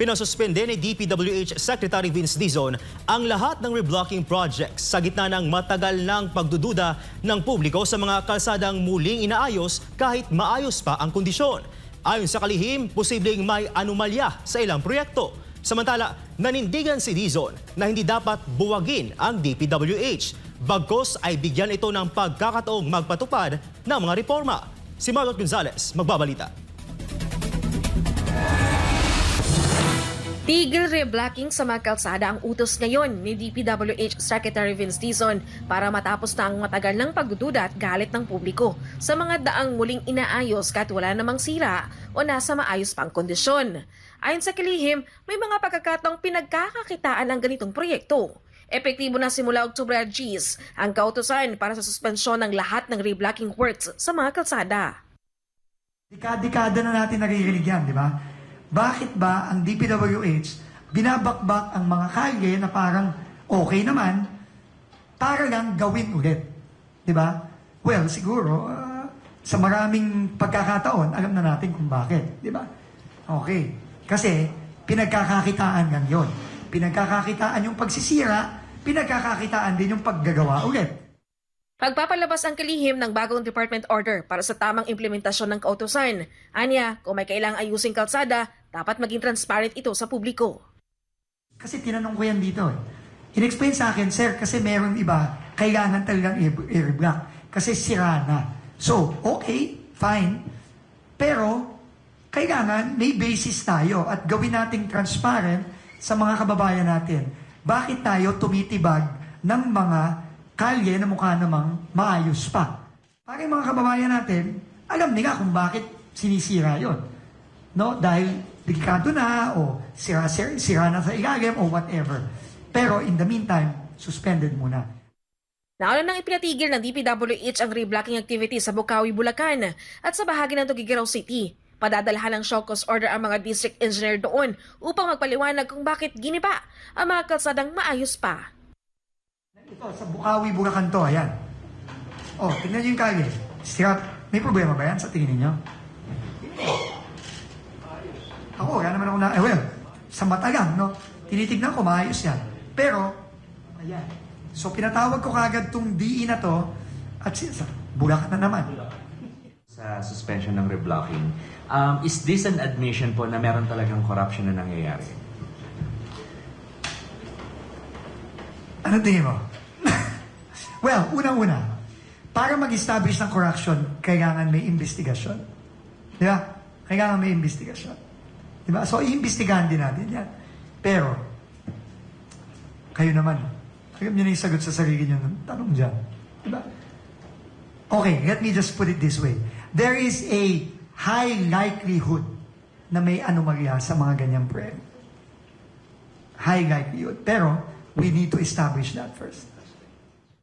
Pinasuspende ni DPWH Secretary Vince Dizon ang lahat ng reblocking projects sa gitna ng matagal ng pagdududa ng publiko sa mga kalsadang muling inaayos kahit maayos pa ang kondisyon. Ayon sa kalihim, posibleng may anomalya sa ilang proyekto. Samantala, nanindigan si Dizon na hindi dapat buwagin ang DPWH. Bagkos ay bigyan ito ng pagkakataong magpatupad ng mga reforma. Si Marlon Gonzalez, magbabalita. Tigil reblocking sa mga kalsada ang utos ngayon ni DPWH Secretary Vince Dizon para matapos na ang matagal ng pagdududa at galit ng publiko sa mga daang muling inaayos kahit wala namang sira o nasa maayos pang kondisyon. Ayon sa kilihim, may mga pagkakataong pinagkakakitaan ang ganitong proyekto. Epektibo na simula Oktubre at Gs ang kautosan para sa suspensyon ng lahat ng reblocking works sa mga kalsada. Dekada-dekada na natin naririnig yan, di ba? Bakit ba ang DPWH binabakbak ang mga kalye na parang okay naman para lang gawin ulit? Di ba? Well, siguro, ah, sa maraming pagkakataon, alam na natin kung bakit. Di ba? Okay. Kasi, pinagkakakitaan lang yon. Pinagkakakitaan yung pagsisira, pinagkakakitaan din yung paggagawa ulit. Pagpapalabas ang kalihim ng bagong department order para sa tamang implementasyon ng kautosan. Anya, kung may kailangang ayusing kalsada, dapat maging transparent ito sa publiko. Kasi tinanong ko yan dito eh. In-explain sa akin, sir, kasi meron iba, kailangan talagang i- i-reblock. Kasi sira na. So, okay, fine. Pero, kailangan may basis tayo at gawin nating transparent sa mga kababayan natin. Bakit tayo tumitibag ng mga kalye na mukha namang maayos pa? Para yung mga kababayan natin, alam nila kung bakit sinisira yon no? Dahil delikado na o sira, sira, sira na sa ilalim o whatever. Pero in the meantime, suspended muna. Nauna nang ipinatigil ng DPWH ang reblocking activity sa Bukawi, Bulacan at sa bahagi ng Tuguegarao City. Padadalahan ng show cause order ang mga district engineer doon upang magpaliwanag kung bakit giniba ang mga kalsadang maayos pa. Ito, sa Bukawi, Bulacan to, ayan. Oh, tingnan niyo yung kalye. Sira, may problema ba yan sa tingin niyo? Ako, wala naman ako na, eh well, sa mata lang, no? Tinitignan ko, maayos yan. Pero, ayan. So, pinatawag ko kagad tong DE na to, at sa, Bulacan na naman. sa suspension ng reblocking. Um, is this an admission po na meron talagang corruption na nangyayari? Ano tingin mo? well, unang-una, para mag-establish ng corruption, kailangan may investigasyon. Di ba? Kailangan may investigasyon. Di ba? So, iimbestigahan din natin yan. Pero, kayo naman, alam niyo na yung sagot sa sarili niyo ng tanong dyan. Di ba? Okay, let me just put it this way. There is a high likelihood na may anomalya sa mga ganyang prayer. High likelihood. Pero, we need to establish that first.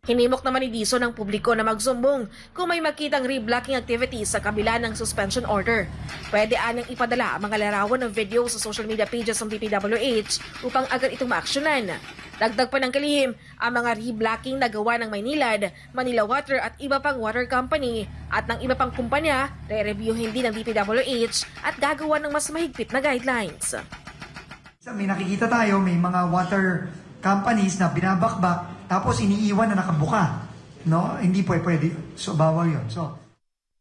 Hinimok naman ni Dizon ng publiko na magsumbong kung may makitang reblocking activities sa kabila ng suspension order. Pwede anyang ipadala ang mga larawan ng video sa social media pages ng DPWH upang agad itong maaksyonan. Dagdag pa ng kalihim, ang mga reblocking na gawa ng Maynilad, Manila Water at iba pang water company at ng iba pang kumpanya, re-reviewin din ng DPWH at gagawa ng mas mahigpit na guidelines. May nakikita tayo, may mga water companies na binabakbak, tapos iniiwan na nakabuka. No? Hindi po pwede. So, bawal yun. So,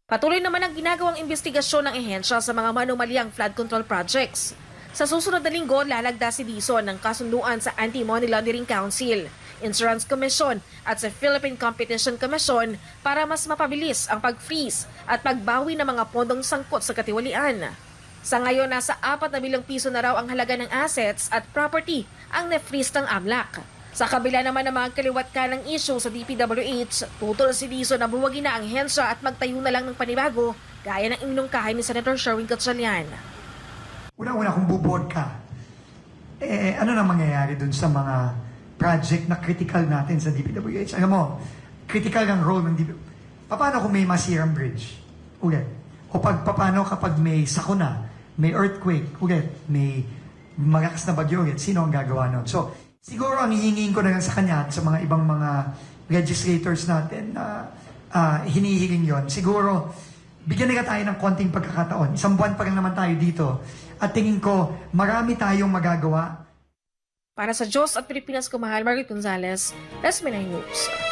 Patuloy naman ang ginagawang investigasyon ng ehensya sa mga manumalyang flood control projects. Sa susunod na linggo, lalagda si Dizon ng kasunduan sa Anti-Money Laundering Council, Insurance Commission at sa Philippine Competition Commission para mas mapabilis ang pag-freeze at pagbawi ng mga pondong sangkot sa katiwalian. Sa ngayon, nasa 4 na bilyong piso na raw ang halaga ng assets at property ang na-freeze ng AMLAC. Sa kabila naman ng mga kaliwat ka ng issue sa DPWH, tutol si Dizon na buwagin na ang hensya at magtayo na lang ng panibago gaya ng inungkahay ni Senator Sherwin Gatchalian. una-una kung buboard ka, eh, ano na mangyayari dun sa mga project na critical natin sa DPWH? Alam mo, critical ang role ng DPWH. Paano kung may masirang bridge? Ulit. O pag, paano kapag may sakuna, may earthquake, ulit, may malakas na bagyo ulit, sino ang gagawa nun? So, siguro ang hihingin ko na lang sa kanya at sa mga ibang mga legislators natin na ah, hinihiling yon siguro bigyan nila tayo ng konting pagkakataon. Isang buwan pa lang naman tayo dito. At tingin ko, marami tayong magagawa Para sa Diyos at Pilipinas Kumahal, Margaret Gonzalez, SB9 News.